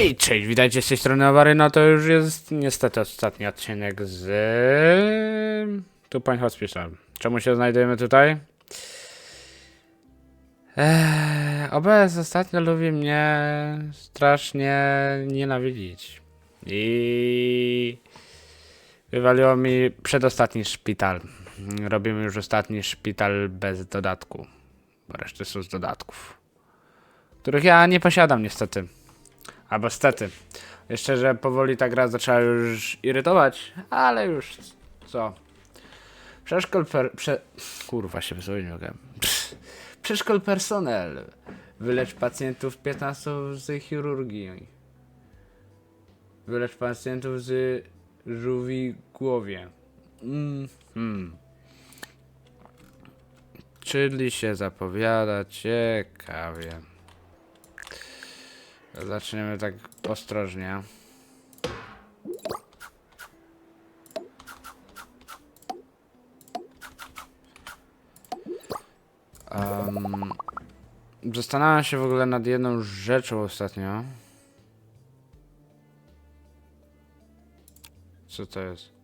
Hej, cześć, witajcie z tej strony Awaryna, to już jest niestety ostatni odcinek z... Tupań Hospital. Czemu się znajdujemy tutaj? Eee, OBS ostatnio lubi mnie strasznie nienawidzić. I... Wywaliło mi przedostatni szpital. Robimy już ostatni szpital bez dodatku. Bo reszty są z dodatków. Których ja nie posiadam niestety. Albo stety. Jeszcze, że powoli ta gra zaczęła już irytować, ale już co? Przeszkol per... Prze... Kurwa się. Psz. Przeszkol personel. Wylecz pacjentów 15 z chirurgii. Wylecz pacjentów z żółwi głowie. Mm, hmm. Czyli się zapowiada ciekawie. Zaczniemy tak ostrożnie. Um, zastanawiam się w ogóle nad jedną rzeczą ostatnio. Co to jest?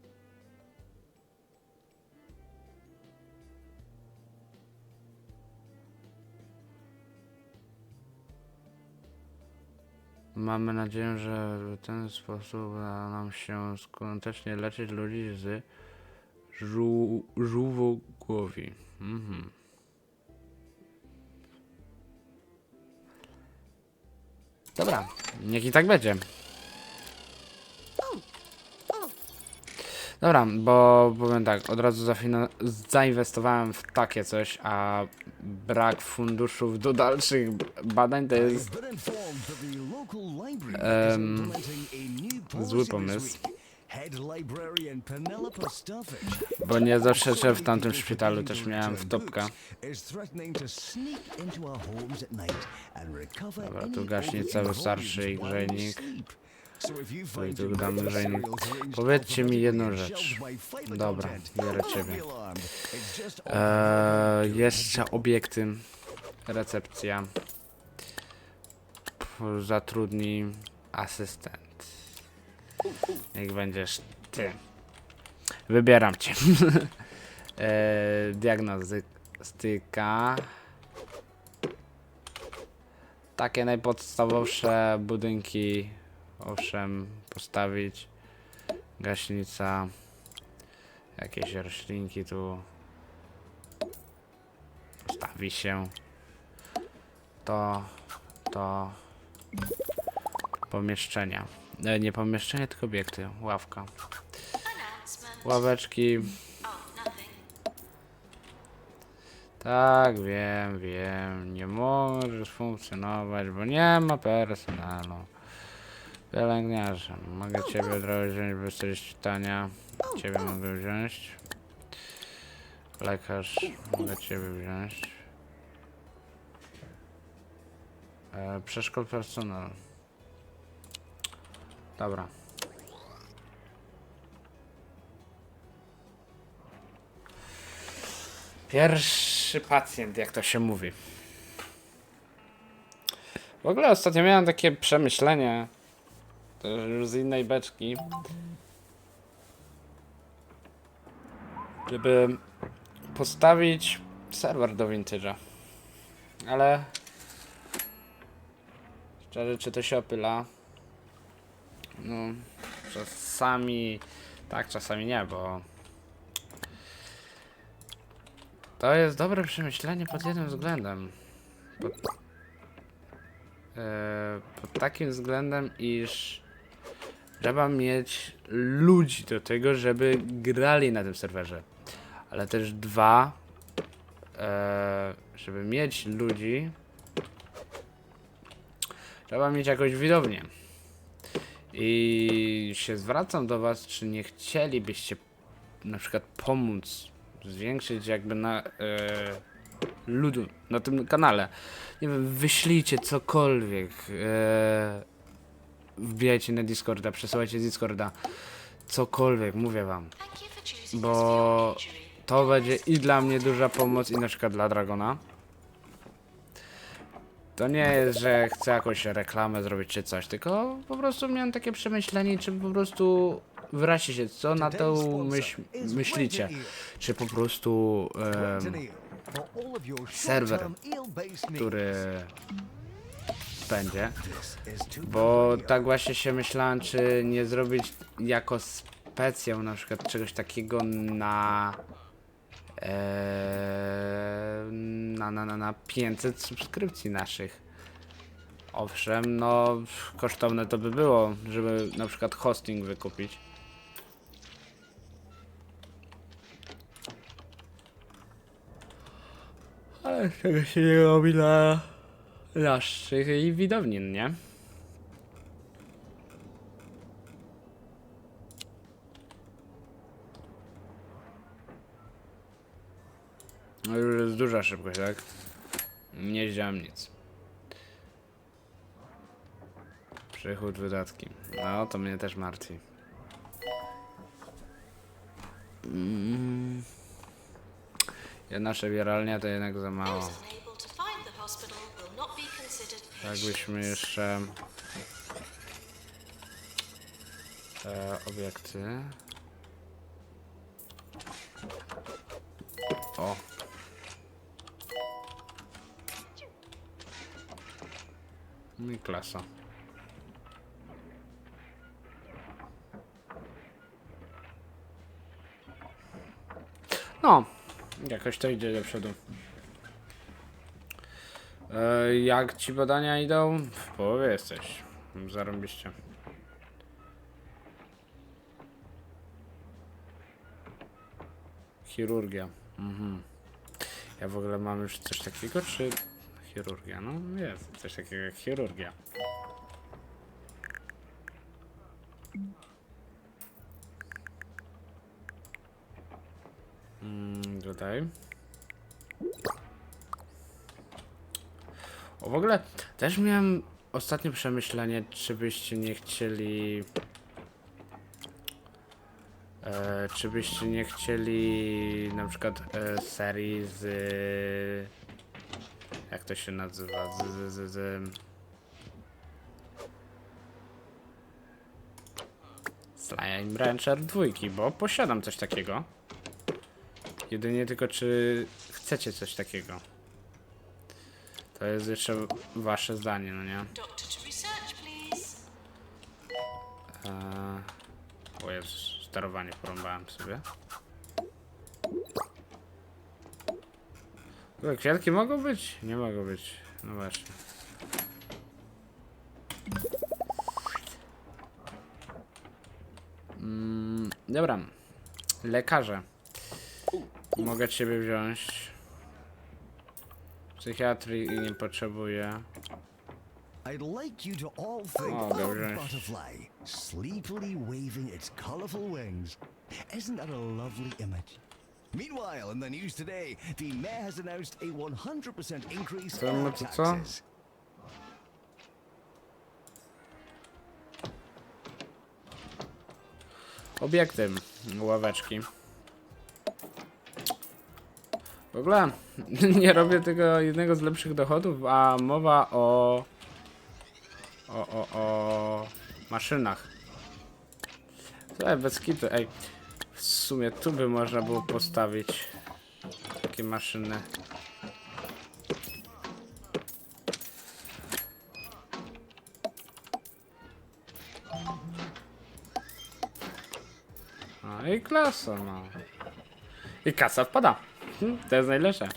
Mamy nadzieję, że w ten sposób uda nam się skutecznie leczyć ludzi z żół- żółwogłowi. Mhm. Dobra, niech i tak będzie. Dobra, bo powiem tak, od razu zainwestowałem w takie coś, a brak funduszów do dalszych badań to jest policy zły pomysł. Bo nie zawsze w tamtym szpitalu też miałem recover Dobra, tu of gaśnica the wystarczy i grzejnik. No i tu cereals arranged Powiedzcie mi jedną rzecz. Dobra, biorę ciebie. Eee, jeszcze obiekty. Recepcja. P- Zatrudnij asystent. Niech będziesz ty. Wybieram cię. eee, diagnostyka. Takie najpodstawowsze budynki, owszem, postawić. Gaśnica. Jakieś roślinki tu postawi się to, to pomieszczenia. E, nie pomieszczenie, tylko obiekty. Ławka. Ławeczki. Tak, wiem, wiem. Nie możesz funkcjonować, bo nie ma personelu. Pielęgniarze. Mogę ciebie razu wziąć bez coś czytania. Ciebie mogę wziąć. Lekarz. Mogę ciebie wziąć. E, przeszkol personel. Dobra. Pierwszy pacjent, jak to się mówi. W ogóle ostatnio miałem takie przemyślenie, już z innej beczki, żeby postawić serwer do Vintage'a. Ale szczerze, czy to się opyla? No, czasami tak, czasami nie, bo to jest dobre przemyślenie pod jednym względem. Pod, e, pod takim względem, iż trzeba mieć ludzi do tego, żeby grali na tym serwerze. Ale też dwa, e, żeby mieć ludzi, trzeba mieć jakąś widownię. I się zwracam do Was, czy nie chcielibyście na przykład pomóc zwiększyć jakby na e, ludu na tym kanale. Nie wiem, wyślijcie cokolwiek. E, wbijajcie na Discorda, przesyłajcie z Discorda. Cokolwiek, mówię wam. Bo to będzie i dla mnie duża pomoc, i na przykład dla Dragona. To nie jest, że chcę jakąś reklamę zrobić czy coś, tylko po prostu miałem takie przemyślenie, czy po prostu wyraźcie się, co na to myśl, myślicie. Czy po prostu your serwer, który będzie. Bo tak właśnie się myślałem, czy nie zrobić jako specjał na przykład czegoś takiego na e, na, na, na, na 500 subskrypcji naszych. Owszem, no kosztowne to by było, żeby na przykład hosting wykupić. Ale tego się nie robi dla naszych i widownin, nie? No już jest duża szybkość, tak? Nie wiedziałem nic. Przychód, wydatki. No, to mnie też martwi. Mm. Przebieralnia to jednak za mało. Considered Tak byśmy jeszcze e, obiekty. O. Mi klasa. No, jakoś to idzie do przodu. E, jak ci badania idą? W połowie jesteś. Zarąbiście. Chirurgia. Mhm. Ja w ogóle mam już coś takiego, czy chirurgia? No jest coś takiego jak chirurgia. Mm, tutaj. O, w ogóle też miałem ostatnie przemyślenie, czy byście nie chcieli. E, czy byście nie chcieli na przykład e, serii z. Jak to się nazywa? Z. z, z, z Slime Rancher dwójki, bo posiadam coś takiego. Jedynie tylko czy chcecie coś takiego. To jest jeszcze wasze zdanie, no nie? Eee, o Jezus, sterowanie porąbałem sobie. Kwiatki mogą być? Nie mogą być. No właśnie. Mm, dobra. Lekarze. Mogę ciebie wziąć. Psychiatrii nie potrzebuję. I'd like you to all think Oh, of dobrze. butterfly sleepily waving its colorful wings. Isn't that a lovely image? Meanwhile, in the news today, the mayor has announced a 100% increase in co? taxes. Obiekty. Ławeczki. W ogóle nie robię tego jednego z lepszych dochodów, a mowa o. O, o, o maszynach. Słuchaj, bez kitu, ej. W sumie tu by można było postawić takie maszyny. No i klasa, no. I kasa wpada. Hm, To jest najlepsze.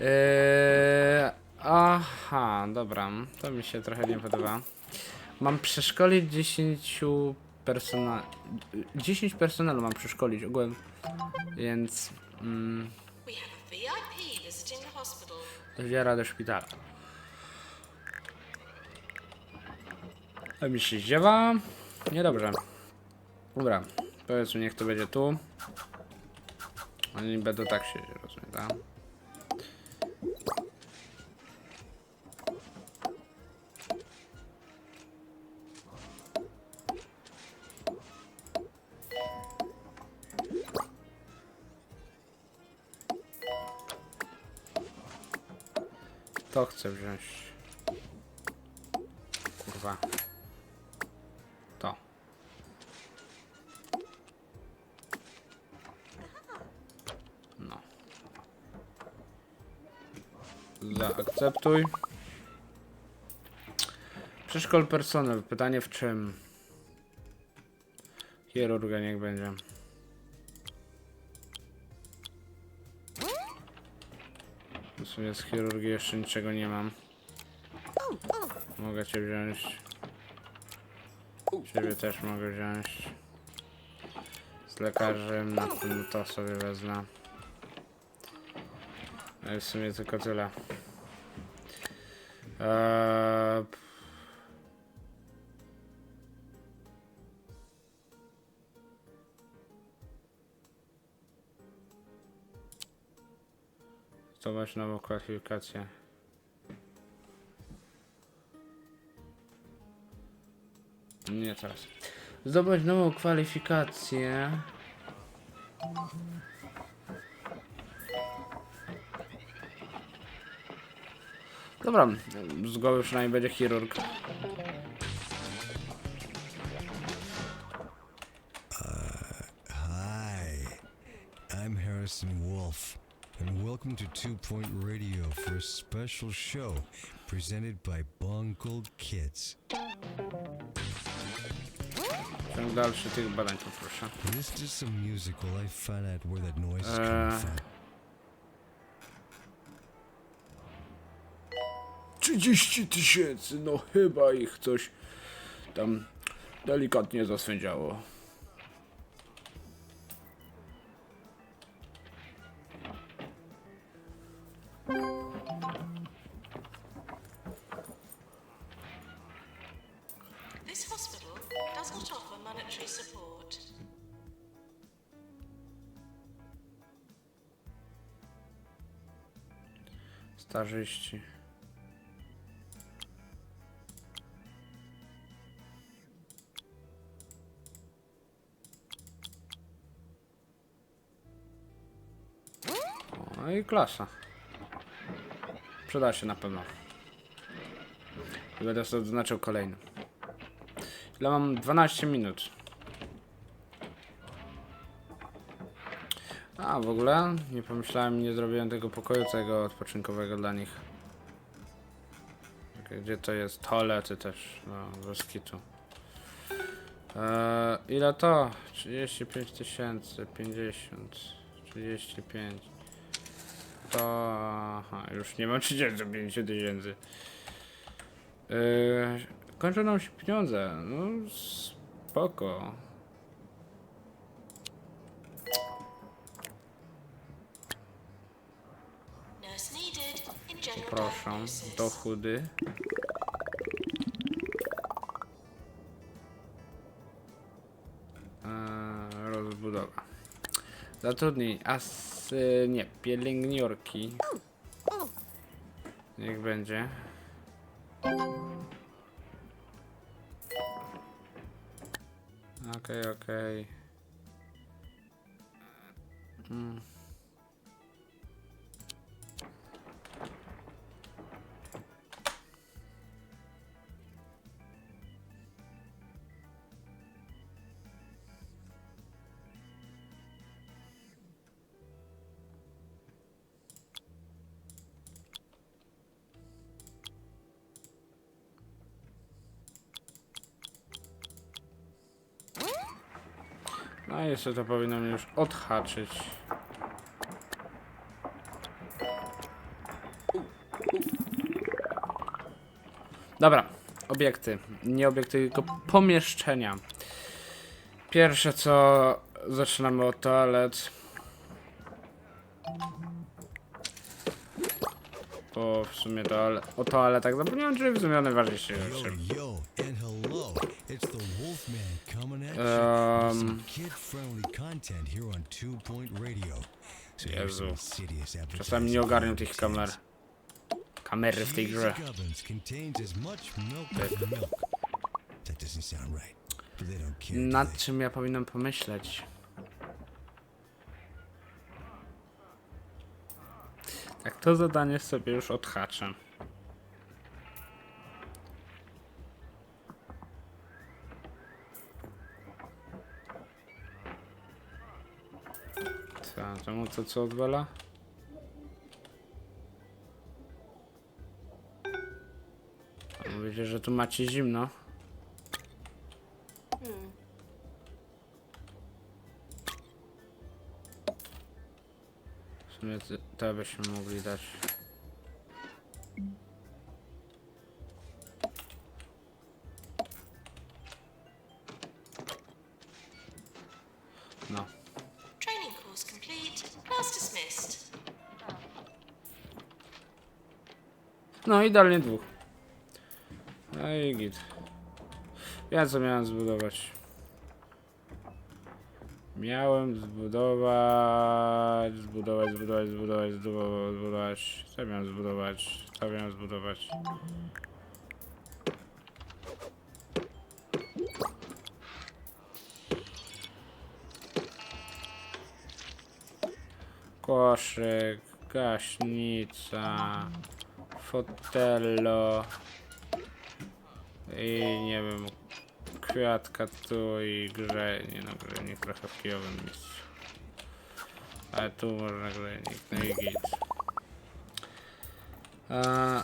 Eee, aha, dobra. To mi się trochę nie podoba. Mam przeszkolić 10 persona... 10 personelu mam przeszkolić ogółem. Więc... Mm, wiara do szpitala. A mi się zdziewa. Niedobrze. Dobra. Powiedzmy, niech to będzie tu. Oni będą tak siedzieć, rozumiem, tak? To chcę wziąć. kurwa. Zaakceptuj. Przeszkol personel. Pytanie w czym? Chirurga niech będzie. W sumie z chirurgii jeszcze niczego nie mam. Mogę cię wziąć. Ciebie też mogę wziąć. Z lekarzem na tym to sobie wezmę. No i w sumie tylko tyle. Eee, Zobacz nową kwalifikację. Nie teraz. Zobacz nową kwalifikację. Dobra, z głowy przynajmniej będzie chirurg. Hi, I'm Harrison Wolf, and welcome to Two Point Radio for a special show presented by Bungled Kids. Ciąg dalszy tych badań poproszę. Listen to some music while I find out where that noise is coming from. 30 tysięcy, no chyba ich coś tam delikatnie zaswędziało. Starzyści. No i klasa. Przyda się na pewno. I Będę sobie zaznaczył kolejny. Ile mam? 12 minut. A, w ogóle nie pomyślałem, nie zrobiłem tego pokoju całego odpoczynkowego dla nich. Gdzie to jest? Toalety też, no, bez kitu. Eee, ile to? 35 tysięcy, 50, 35. To... Aha, już nie mam 35 tysięcy. Eee, kończą nam się pieniądze, no spoko. Proszę, dochody. Eee, rozbudowa. Zatrudnij as... y, nie, pielęgniorki. Niech będzie. Okej, okej. Mm. No i jeszcze to powinno mnie już odhaczyć. Dobra, obiekty. Nie obiekty, tylko pomieszczenia. Pierwsze co zaczynamy od toalet. Bo w sumie toale o toaletach zapomniałem, czy w sumie one ważniejsze Yo, rzeczy. Here's Jezu. Czasami nie ogarniam tych kamer. Kamery w tej grze. Nad czym ja powinienem pomyśleć? Tak, to zadanie sobie już odhaczę. Ta, czemu to co odwala? Mówicie, że tu macie zimno. W sumie to byśmy mogli dać. No idealnie dwóch. No i git. Ja co miałem zbudować? Miałem zbudować, zbudować, zbudować, zbudować, zbudować, zbudować. Co miałem zbudować? Co miałem zbudować? Koszyk, gaśnica, fotello i nie wiem, kwiatka tu i grze, nie no, grzejnik trochę w kijowym miejscu. Ale tu można grzejnik, no i git. A,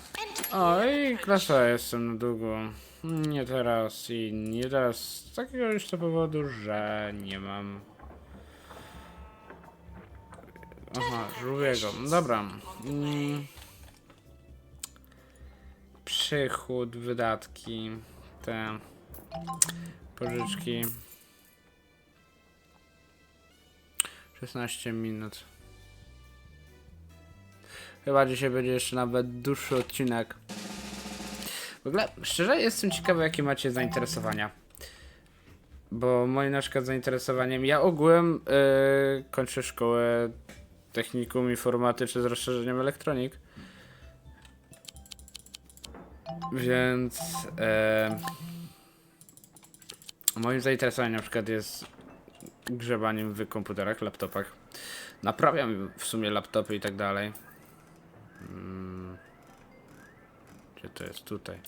o i klasa jestem na długo. Nie teraz i nie teraz z takiego już to powodu, że nie mam Aha, żółwiego. Dobra. Mm. Przychód, wydatki, te pożyczki. 16 minut. Chyba dzisiaj będzie jeszcze nawet dłuższy odcinek. W ogóle, szczerze jestem ciekawy, jakie macie zainteresowania. Bo moim na przykład zainteresowaniem, ja ogółem yy, kończę szkołę technikum informatyczne z rozszerzeniem elektronik. Więc e, moim zainteresowaniem na przykład jest grzebaniem w komputerach, laptopach. Naprawiam w sumie laptopy i tak dalej. Mm. Gdzie to jest? Tutaj.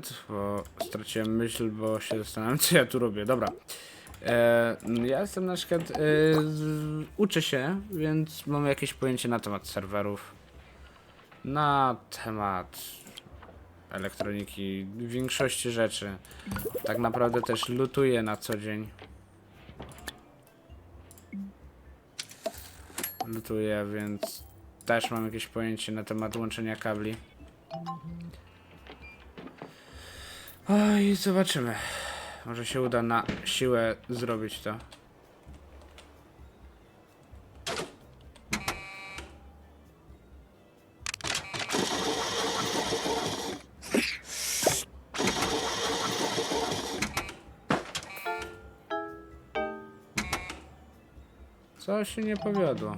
Moment, bo straciłem myśl, bo się zastanawiam, co ja tu robię. Dobra. E, ja jestem na przykład. E, uczę się, więc mam jakieś pojęcie na temat serwerów. Na temat elektroniki, większości rzeczy. Tak naprawdę też lutuję na co dzień. Lutuję, więc też mam jakieś pojęcie na temat łączenia kabli. Oj, zobaczymy. Może się uda na siłę zrobić to. Co się nie powiodło?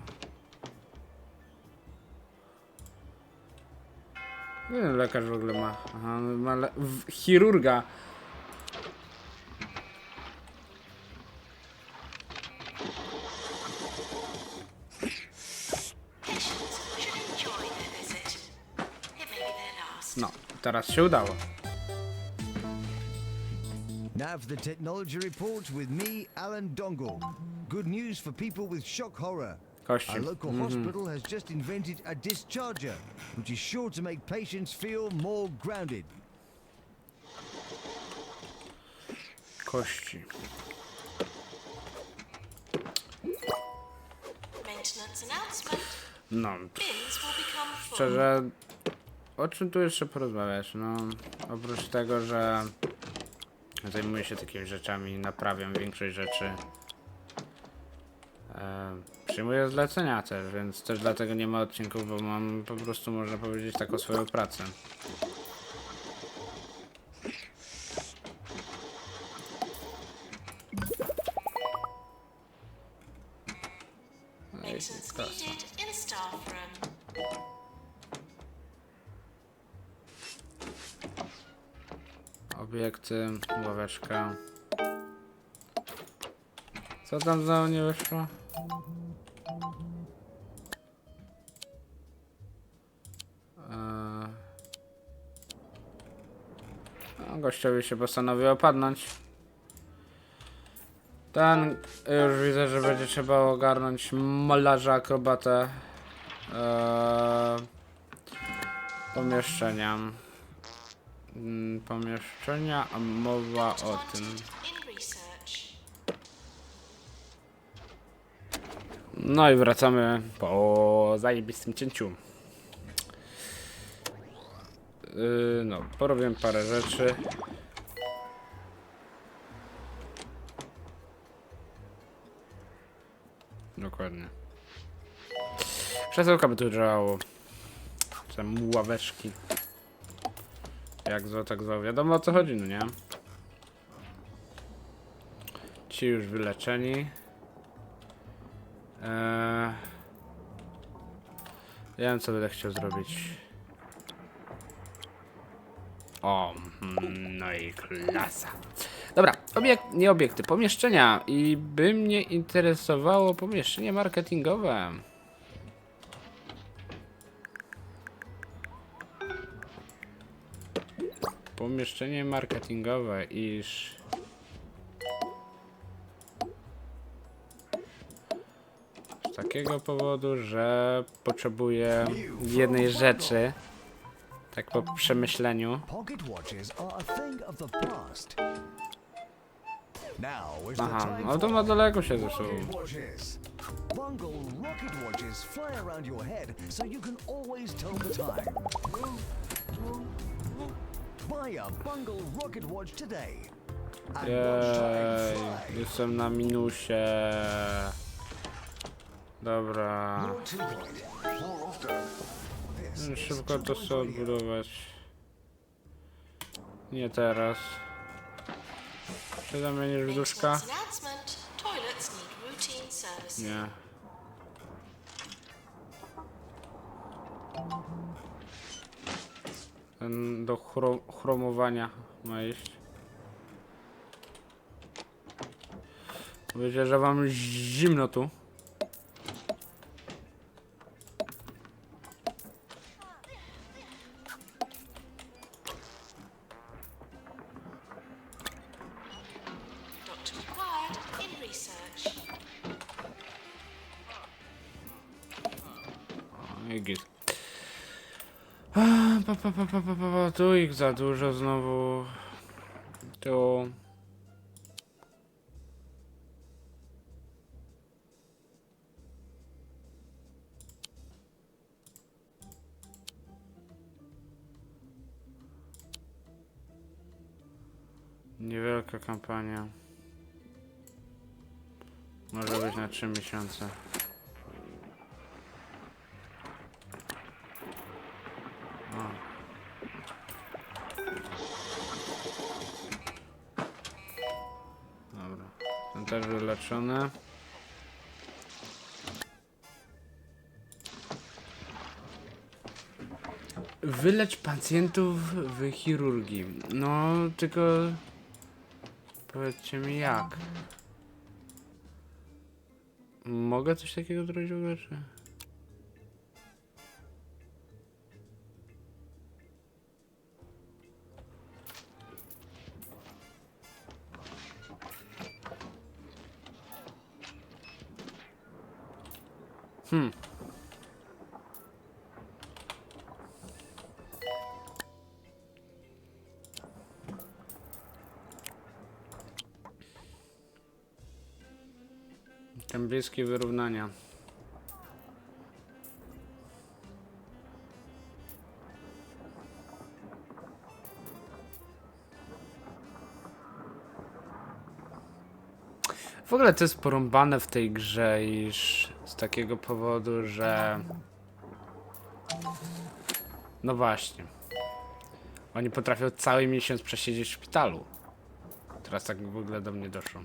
Nie wiem, lekarz w ogóle ma. Aha, ma le- chirurga. No, teraz się udało. Now the technology report with me, Alan Dongle. Good news for people with shock horror. Kości. Our local hospital has just invented a discharger, which is sure to make patients feel more grounded. Kości. Maintenance announcement. No, Bins will become full. szczerze, o czym tu jeszcze porozmawiać? No, oprócz tego, że zajmuję się takimi rzeczami, naprawiam większość rzeczy. Przyjmuję zlecenia też, więc też dlatego nie ma odcinków, bo mam po prostu, można powiedzieć, taką swoją pracę. Obiekty, ławeczka. Co tam znowu nie wyszło? Gościowi się postanowił opadnąć. Ten już widzę, że będzie trzeba ogarnąć malarza akrobatę. Eee, pomieszczenia. Mm, Pomieszczenia, a mowa o tym. No i wracamy po zajebistym cięciu. Yy, no, porobię parę rzeczy. Dokładnie. Krzesełka by tu działało. Tam ławeczki. Jak zło, tak zło. Wiadomo o co chodzi, no nie? Ci już wyleczeni. Eee... Ja wiem co będę chciał zrobić. O, mm, no i klasa. Dobra, obiekt, nie obiekty, pomieszczenia. I by mnie interesowało pomieszczenie marketingowe. Pomieszczenie marketingowe, iż... Z takiego powodu, że potrzebuję jednej rzeczy. Tak po przemyśleniu. Aha, no to ma daleko się zeszło. Jej, jestem na minusie. Dobra. Szybko to sobie odbudować. Nie teraz. Czy zamienisz w duszka? Nie. Ten do chro chromowania ma iść. Wiecie, że wam zimno tu. Research. Git. Pa, pa, pa, pa, pa, pa. Tu ich za dużo znowu. Tu. Niewielka kampania. Może być na 3 miesiące. Też wyleczony. Wylecz pacjentów w chirurgii. No, tylko... Powiedzcie mi jak. Mogę coś takiego zrobić w ogóle, czy... Bliski wyrównania. W ogóle to jest porąbane w tej grze, iż z takiego powodu, że. No właśnie. Oni potrafią cały miesiąc przesiedzieć w szpitalu. Teraz tak w ogóle do mnie doszło.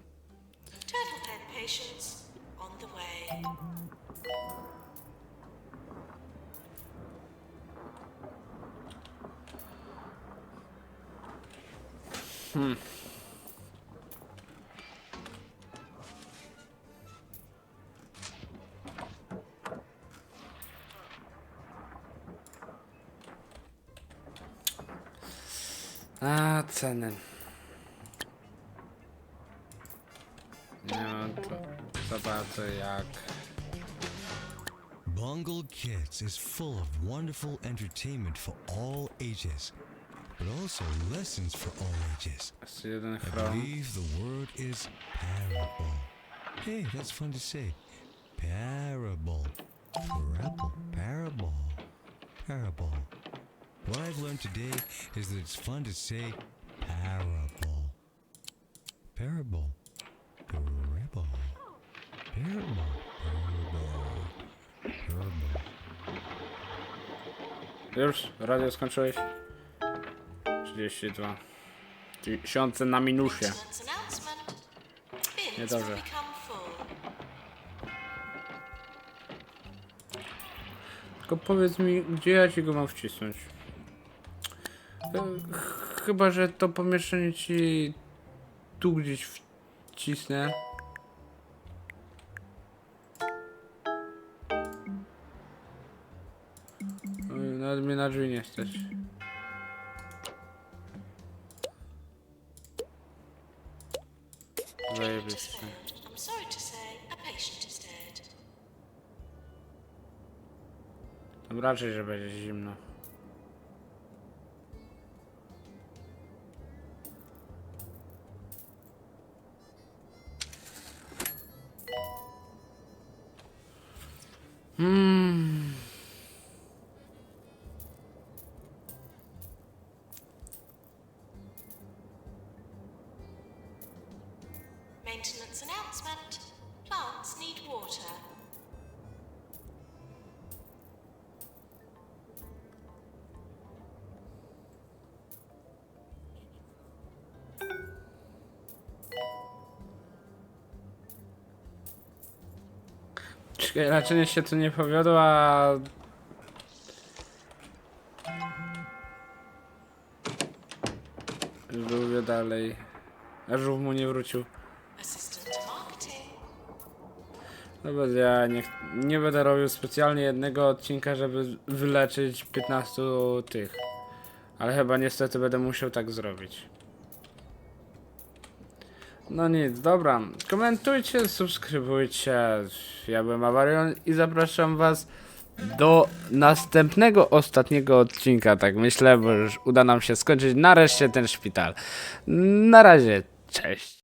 Hmm. Bungle Kids is full of wonderful entertainment for all ages but also lessons for all ages. I believe the word is parable. Hey, that's fun to say. Parable. Parable. Parable. Parable. What I've learned today is that it's fun to say parable. Parable. Parable. Parable. Parable. Parable. Już? Radio skończyłeś? 32. Tysiące na minusie. Niedobrze. Tylko powiedz mi, gdzie ja ci go mam wcisnąć? Ch- Chyba, że to pomieszczenie ci tu gdzieś wcisnę. Nawet mnie na drzwi nie stać. Dead. Tam raczej, że będzie zimno. Czekaj, raczej się to nie powiodło, a... Lubię dalej. A żółw mu nie wrócił. Marketing. No ja nie, nie będę robił specjalnie jednego odcinka, żeby wyleczyć 15 tych. Ale chyba niestety będę musiał tak zrobić. No nic, dobra. Komentujcie, subskrybujcie. Ja byłem Avarion i zapraszam was do następnego, ostatniego odcinka. Tak myślę, bo już uda nam się skończyć nareszcie ten szpital. Na razie, cześć.